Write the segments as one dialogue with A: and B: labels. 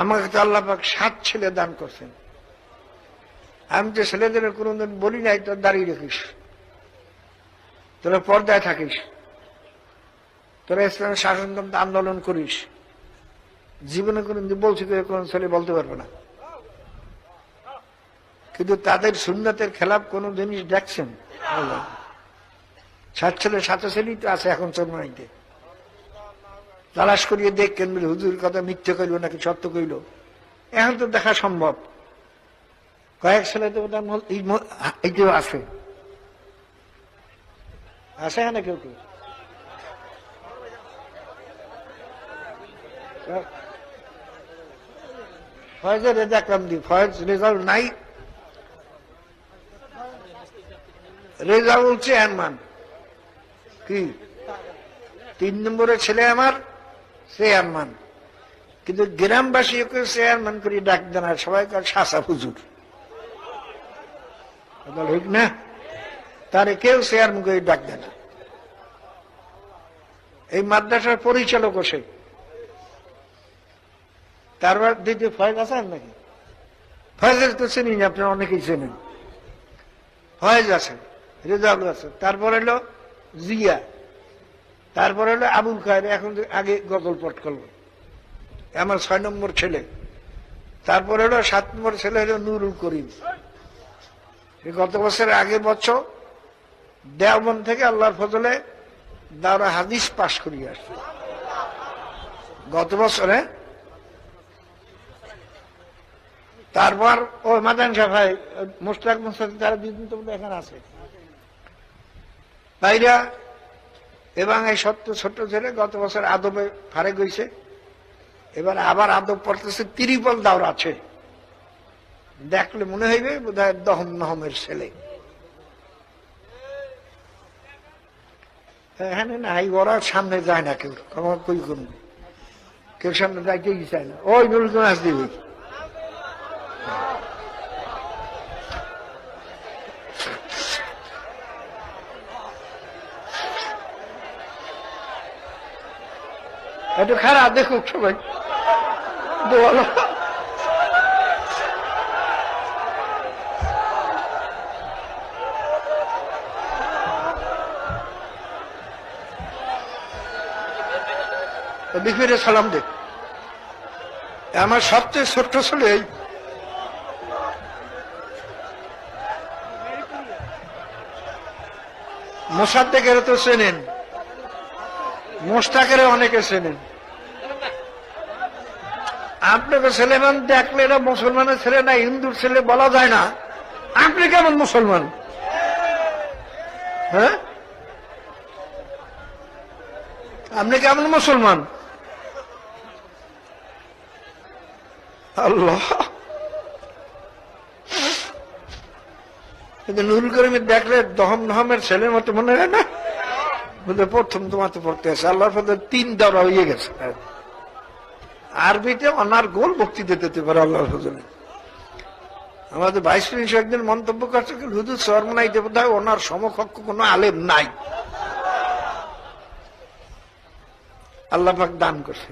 A: আমাকে তো আল্লাপাক সাত ছেলে দান করছেন। আমি তো ছেলেদের কোনোদিন বলি নাই, তোর দাঁড়িয়ে রেখিস তোরা পর্দায় থাকিস। তোরা ইসলামের শাসনতন্ত্র আন্দোলন করিস। জীবনে কোনোদিন বলছি তো কোন ছেলে বলতে পারবে না। কিন্তু তাদের সুন্নতের খেলাফ কোন জিনিস দেখছেন? সাত ছেলে, সাত ছেলেই তো আছে এখন চন্মাইতে তালাশ করিয়ে দেখেন বলে, হুজুর, কথা মিথ্যে কইল নাকি সত্য কইল? এখন তো দেখা সম্ভব। কয়েক ছেলে তো এই এইটাও আছে। আছে না কেউ কেউ? ফয়েজের রেজা দি ফয়েজ রেজাল্ট নাই। রেজাউল চেয়ারম্যান। কি? তিন নম্বরের ছেলে আমার। চেয়ারম্যান। কিন্তু গ্রামবাসী ওকে চেয়ারম্যান করে ডাক দেন আর সবাই শাসা হুজুর। ঠিক না, তারে কেউ চেয়ারম্যান করে ডাক দেয় না। এই মাদ্রাসার পরিচালক সে। তারপর দ্বিতীয় ফয়েজ আছেন নাকি? ফয়েজের তো চিনি না, আপনারা অনেকেই চেনেন। ফয়েজ আছে রেজাউল আছে। তারপর হলো জিয়া। তারপর হলো আবুল খায়ের, এখন আগে গজল পট করল। আমার ছয় নম্বর ছেলে। তারপর হলো সাত নম্বর ছেলে হলো নুরুল করিম। গত বছরের আগের বছর দেওবন থেকে আল্লাহর ফজলে দাওরা হাদিস পাশ করিয়ে আসছে। গত বছরে তারপর ও মাদান সাফাই মুস্তাক মুস্তাক তারা দুদিন তো এখানে আছে। তাইরা এবং এই সত্য ছোট্ট ছেলে গত বছর আদবে ফারে গইছে এবার আবার আদব পড়তেছে, তিরিপল দাওর আছে। দেখলে মনে হইবে বোধ হয় দহম নহমের ছেলে। এখানে না এই ওরা সামনে যায় না কেউ। কই কেউ সামনে যাইতেই চায় না। ওই নুরুল দিবি একটু খারাপ দেখুক সবাই। বলো। বিফিরে সালাম দে। আমার সবচেয়ে ছোট্ট ছেলে এই। মোসাদ্দেকের তো চেনেন। মোস্তাকের অনেকে চেনেন। আপনাকে ছেলেমান দেখলে এটা মুসলমানের ছেলে না, হিন্দুর ছেলে বলা যায় না। আপনি কেমন মুসলমান? হ্যাঁ? আপনি কেমন মুসলমান? আল্লাহ। কিন্তু নুরুল করিমের দেখলে দহম নহমের ছেলের মতো মনে হয় না? প্রথম তোমার তো পড়তে আছে। আল্লাহর তিন দরা হয়ে গেছে। আরবিতে অনার গোল বক্তৃতা দিতে পারে আল্লাহর হুজুরে আমাদের ভাইস প্রিন্স একদিন মন্তব্য করছে হুদুর সরমনাই দেবতায় ওনার সমকক্ষ কোনো আলেম নাই। আল্লাহ পাক দান করছে।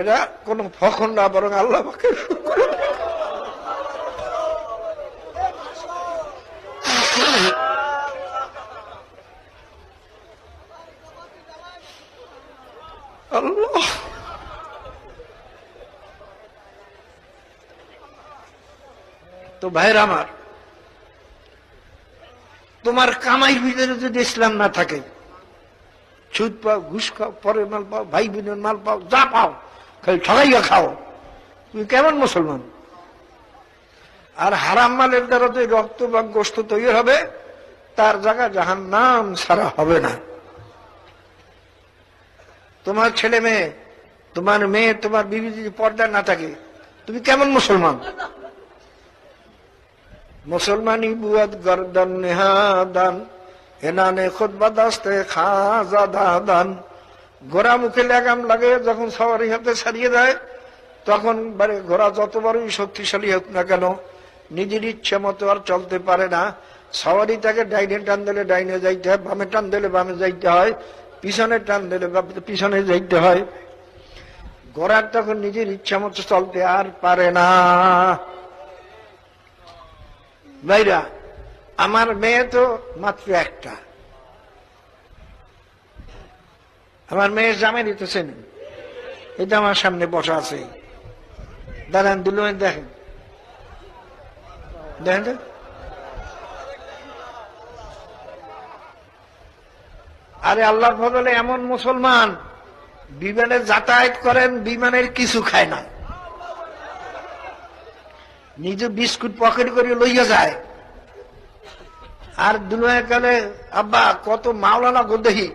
A: এরা কোন ফখন না, বরং আল্লাহ পাকের শুকর। আল্লাহ তো ভাইর আমার, তোমার কামাইর ভিতরে যদি ইসলাম না থাকে, সুদ পাও, ঘুষ খাও, পরের মাল পাও ভাই বোনের মাল পাও, যা পাও, খালি ঠগাইয়া খাও। তুমি কেমন মুসলমান? আর হারাম মালের দ্বারা যে রক্ত বা গোস্ত তৈরি হবে, তার জায়গা জাহান নাম সারা হবে না। তোমার ছেলে মেয়ে, তোমার মেয়ে, তোমার বিবি যদি পর্দা না থাকে, তুমি কেমন মুসলমান? মুসলমানি বুয়াদ গর্দন নেহাদান এনানে খুদ্া দাস্তে খাজা দাদান। ঘোড়া মুখে লাগাম লাগে, যখন সবারই হাতে ছাড়িয়ে দেয়, তখন ঘোড়া যত বড়ই শক্তিশালী হোক না কেন, নিজের ইচ্ছে মতো আর চলতে পারে না। সবারই তাকে ডাইনে টান দিলে ডাইনে যাইতে হয়, বামে টান দিলে বামে যাইতে হয়। পিছনে টান দিলে পিছনে যাইতে হয়। ঘোড়ার তখন নিজের ইচ্ছা মতো চলতে আর পারে না। ভাইরা, আমার মেয়ে তো মাত্র একটা। আমার মেয়ে জামাই দিতেছেন এটা আমার সামনে বসা আছে। দাঁড়ান দুলো দেখেন। দেখেন তো? আরে আল্লাহর ফজলে এমন মুসলমান, বিমানে যাতায়াত করেন, বিমানের কিছু খায় না। নিজে বিস্কুট পকেট করে লইয়া যায়। আর দুনিয়া কালে আব্বা, কত মাওলানা গো দেখি।